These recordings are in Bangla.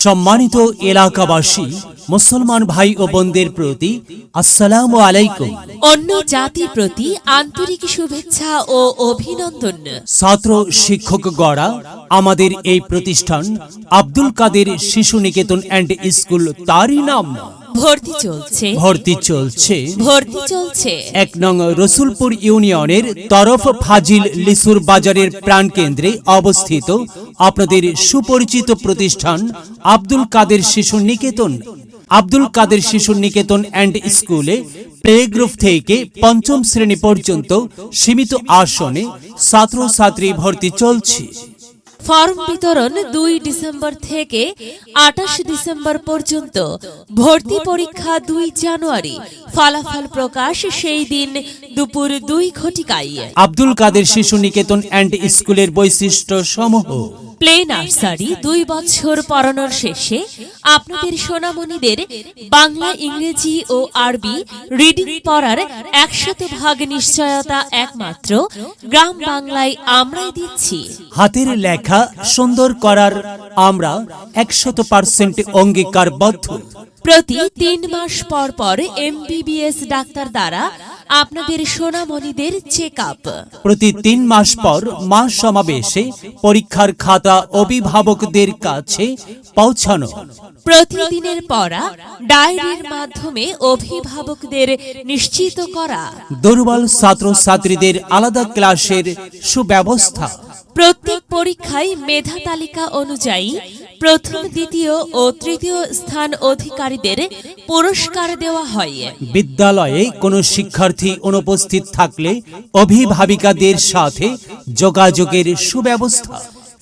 সম্মানিত এলাকাবাসী মুসলমান ভাই ও বোনদের প্রতি আসসালাম আলাইকুম। অন্য জাতির প্রতি আন্তরিক শুভেচ্ছা ও অভিনন্দন। ছাত্র শিক্ষক গড়া আমাদের এই প্রতিষ্ঠান আব্দুল কাদের শিশু নিকেতন অ্যান্ড স্কুল তারই নাম। ভর্তি চলছে। ভর্তি চলছে। ভর্তি চলছে। এক নং রসুলপুর ইউনিয়নের তরফ ফাজিল লিসুর বাজারের প্রাণকেন্দ্রে অবস্থিত আপনাদের সুপরিচিত প্রতিষ্ঠান আব্দুল কাদের শিশু নিকেতন। আব্দুল কাদের শিশু নিকেতন অ্যান্ড স্কুলে প্লে গ্রুপ থেকে পঞ্চম শ্রেণি পর্যন্ত সীমিত আসনে ছাত্রছাত্রী ভর্তি চলছে। ফর্ম বিতরণ দুই ডিসেম্বর থেকে আঠাশ ডিসেম্বর পর্যন্ত। ভর্তি পরীক্ষা দুই জানুয়ারি। ফলাফল প্রকাশ সেই দিন দুপুর দুই ঘটিকায়। আব্দুল কাদের শিশু নিকেতন অ্যান্ড স্কুলের বৈশিষ্ট্য সমূহ প্লে নার্সারি দুই বছর পড়ানোর শেষে আপনাদের সোনামণিদের বাংলা ইংরেজি ও আরবি রিডিং পড়ার একশত ভাগ নিশ্চয়তা একমাত্র গ্রাম বাংলায় আমরাই দিচ্ছি। হাতের লেখা সুন্দর করার আমরা একশত পার্সেন্ট অঙ্গীকারবদ্ধ। প্রতি তিন মাস পর পর এমবিবিএস ডাক্তার দ্বারা আপনাদের সোনামণিদের চেক আপ প্রতি তিন মাস পর মাস সমাবেশে পরীক্ষার খাতা অভিভাবকদের কাছে পৌঁছানো। প্রতিদিনের পড়া ডায়েরির মাধ্যমে অভিভাবকদের নিশ্চিত করা। দুর্বল ছাত্রছাত্রীদের আলাদা ক্লাসের সুব্যবস্থা। প্রত্যেক পরীক্ষায় মেধা তালিকা অনুযায়ী প্রথম দ্বিতীয় ও তৃতীয় স্থান অধিকারীদের পুরস্কার দেওয়া হয়। বিদ্যালয়ে কোনো শিক্ষার্থী অনুপস্থিত থাকলে অভিভাবিকাদের সাথে যোগাযোগের সুব্যবস্থা।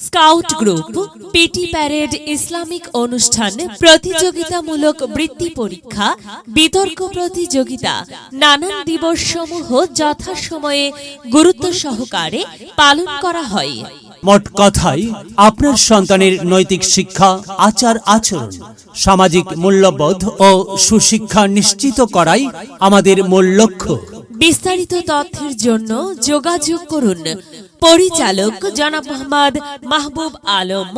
Scout group PT parade Islamic অনুষ্ঠান প্রতিযোগিতামূলক বৃত্তি পরীক্ষা বিতর্ক প্রতিযোগিতা নানান দিবস সমূহ যথাসময়ে গুরুত্ব সহকারে পালন করা হয়। মোট কথাই আপনার সন্তানের নৈতিক শিক্ষা আচার আচরণ সামাজিক মূল্যবোধ ও সুশিক্ষা নিশ্চিত করাই আমাদের মূল লক্ষ্য। বিস্তারিত তথ্যের জন্য যোগাযোগ করুন। পরিচালক জনাব মোহাম্মদ মাহবুব আলম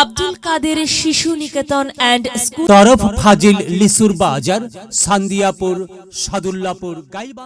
আব্দুল কাদের শিশু নিকেতন অ্যান্ড স্কুল। তরফ ফাজিল লিসুর বাজার সান্দিয়াপুর সাদুল্লাপুর গাইবা